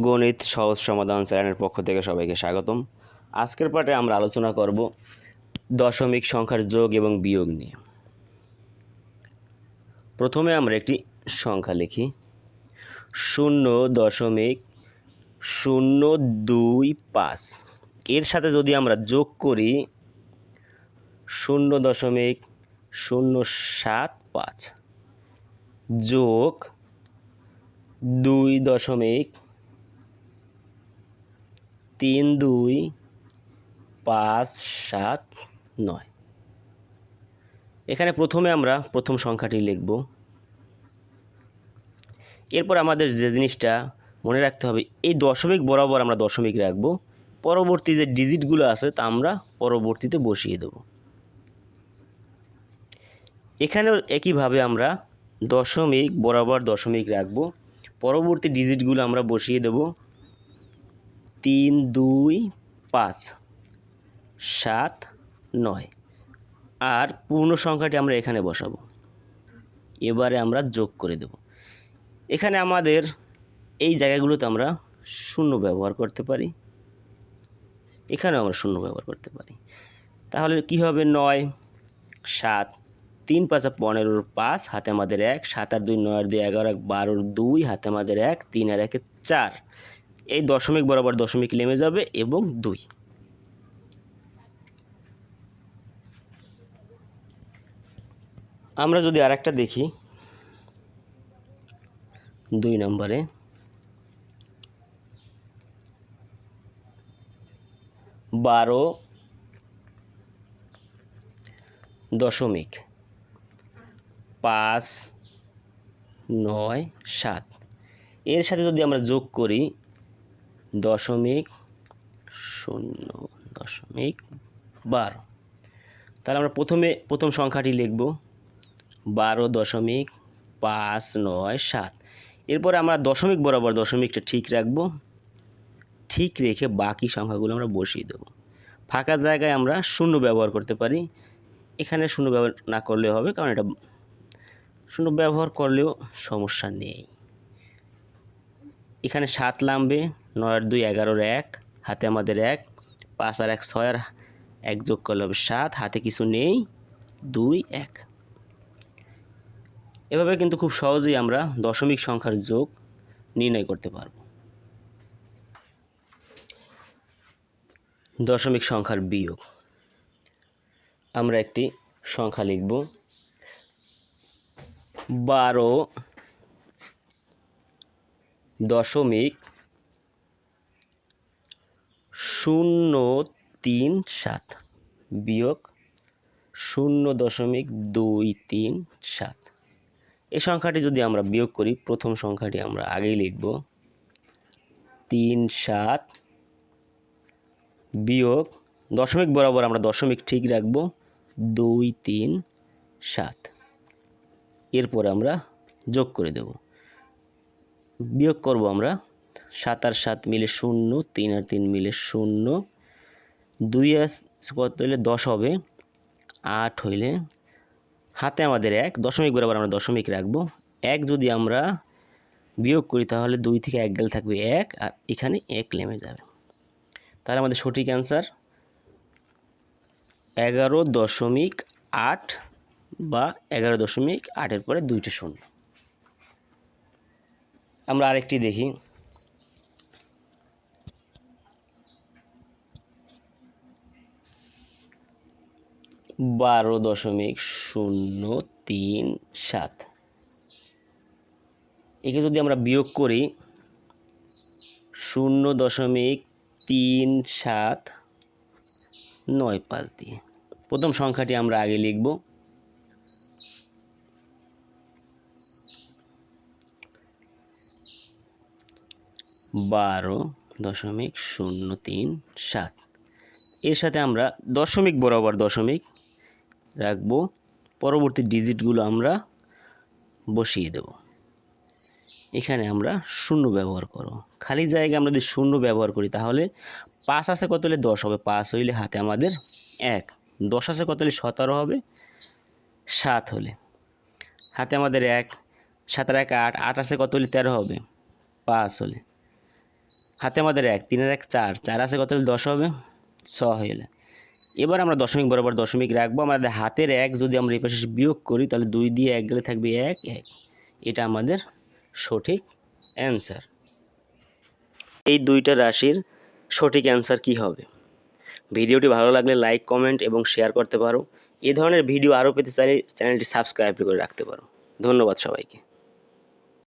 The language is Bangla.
গণিত সহজ সমাধান চ্যানেলের পক্ষ থেকে সবাইকে স্বাগতম। আজকের পাঠে আমরা আলোচনা করব দশমিক সংখ্যার যোগ এবং বিয়োগ নিয়ে। প্রথমে আমরা একটি সংখ্যা লিখি। শূন্য দশমিক শূন্য দুই পাঁচ। এর সাথে যদি আমরা যোগ করি, শূন্য দশমিক শূন্য সাত পাঁচ যোগ দুই দশমিক তিন, দুই, পাঁচ, সাত, নয়। এখানে প্রথমে আমরা প্রথম সংখ্যাটি লিখব। এরপর আমাদের যে জিনিসটা মনে রাখতে হবে, এই দশমিক বরাবর আমরা দশমিক রাখব। পরবর্তী যে ডিজিটগুলো আছে তা আমরা পরবর্তীতে বসিয়ে দেব। এখানেও একইভাবে আমরা দশমিক বরাবর দশমিক রাখব। পরবর্তী ডিজিটগুলো আমরা বসিয়ে দেব। তিন, দুই, পাঁচ, সাত, নয়। আর পূর্ণ সংখ্যাটি আমরা এখানে বসাবো। এবারে আমরা যোগ করে দেব। এখানে আমাদের এই জায়গাগুলোতে আমরা শূন্য ব্যবহার করতে পারি। এখানেও আমরা শূন্য ব্যবহার করতে পারি। তাহলে কি হবে? নয়, সাত, তিন পাঁচা পনেরোর পাঁচ, হাতে আমাদের এক, সাত আর দুই, নয় আর দুই, এগারো এক, বারোর দুই, হাতে আমাদের এক, তিন আর একে চার। এই দশমিক বরাবর দশমিক নেমে যাবে এবং দুই। আমরা যদি আরেকটা দেখি, দুই নম্বরে। বারো দশমিক পাঁচ নয় সাত। এর সাথে যদি আমরা যোগ করি দশমিক শূন্য, দশমিক বারো। তাহলে আমরা প্রথমে প্রথম সংখ্যাটি লিখব। বারো দশমিক পাঁচ নয় সাত। এরপরে আমরা দশমিক বরাবর দশমিকটা ঠিক রাখব। ঠিক রেখে বাকি সংখ্যাগুলো আমরা বসিয়ে দেবো। ফাঁকা জায়গায় আমরা শূন্য ব্যবহার করতে পারি। এখানে শূন্য ব্যবহার না করলেও হবে, কারণ এটা শূন্য ব্যবহার করলেও সমস্যা নেই। এখানে সাত নামবে নয় আর দুই এগারোর এক, হাতে আমাদের এক, পাঁচ আর এক ছয় আর এক যোগ করলে হবে সাত, হাতে কিছু নেই, দুই, এক। এভাবে কিন্তু খুব সহজেই আমরা দশমিক সংখ্যার যোগ নির্ণয় করতে পারব। দশমিক সংখ্যার বিয়োগ। আমরা একটি সংখ্যা লিখব। বারো দশমিক শূন্য তিন সাত। বিয়োগ শূন্য দশমিক দুই তিন সাত। এই সংখ্যাটি যদি আমরা বিয়োগ করি, প্রথম সংখ্যাটি আমরা আগেই লিখব। তিন সাত বিয়োগ দশমিক বরাবর আমরা দশমিক ঠিক রাখব। দুই তিন সাত। এরপর আমরা যোগ করে দেব। বিয়োগ করব আমরা সাত আর সাত মিলে শূন্য, তিন আর তিন মিলে শূন্য। দুই আর কত হইলে দশ হবে? আট হইলে হাতে আমাদের এক, দশমিক বরাবর আমরা দশমিক রাখব। এক যদি আমরা বিয়োগ করি তাহলে দুই থেকে এক গেল থাকবে এক, আর এখানে এক নেমে যাবে। তাহলে আমাদের সঠিক অ্যান্সার এগারো দশমিক আট বা এগারো দশমিক আটের পরে দুইটা শূন্য। আমরা আরেকটি দেখি। বারো দশমিক শূন্য তিন সাত। একে যদি আমরা বিয়োগ করি, শূন্য দশমিক তিন সাত নয় পাঁচ দিয়ে। প্রথম সংখ্যাটি আমরা আগে লিখব। বারো দশমিক শূন্য তিন সাত। এর সাথে আমরা দশমিক বরাবর দশমিক রাখব। পরবর্তী ডিজিটগুলো আমরা বসিয়ে দেব। এখানে আমরা শূন্য ব্যবহার করব খালি জায়গায় আমরা যদি শূন্য ব্যবহার করি তাহলে পাঁচ আছে কত হলে দশ হবে? পাঁচ হইলে হাতে আমাদের এক। দশ আছে কত হলে সতেরো হবে? সাত হলে। হাতে আমাদের এক, সাতের এক আট আট আছে কত হলে তেরো হবে? পাঁচ হলে। হাতে আমাদের এক, তিনের এক চার চার আছে কত হলে দশ হবে? ছ হলে এবার আমরা দশমিক বরাবর দশমিক রাখব। আমাদের হাতের এক যদি আমরা এই পাশে বিয়োগ করি, তাহলে দুই দিয়ে এক গেলে থাকবে এক এক। এটা আমাদের সঠিক অ্যান্সার এই দুইটা রাশির সঠিক অ্যান্সার কি হবে? ভিডিওটি ভালো লাগলে লাইক কমেন্ট এবং শেয়ার করতে পারো। এ ধরনের ভিডিও আরও পেতে চাইলে চ্যানেলটি সাবস্ক্রাইব করে রাখতে পারো। ধন্যবাদ সবাইকে।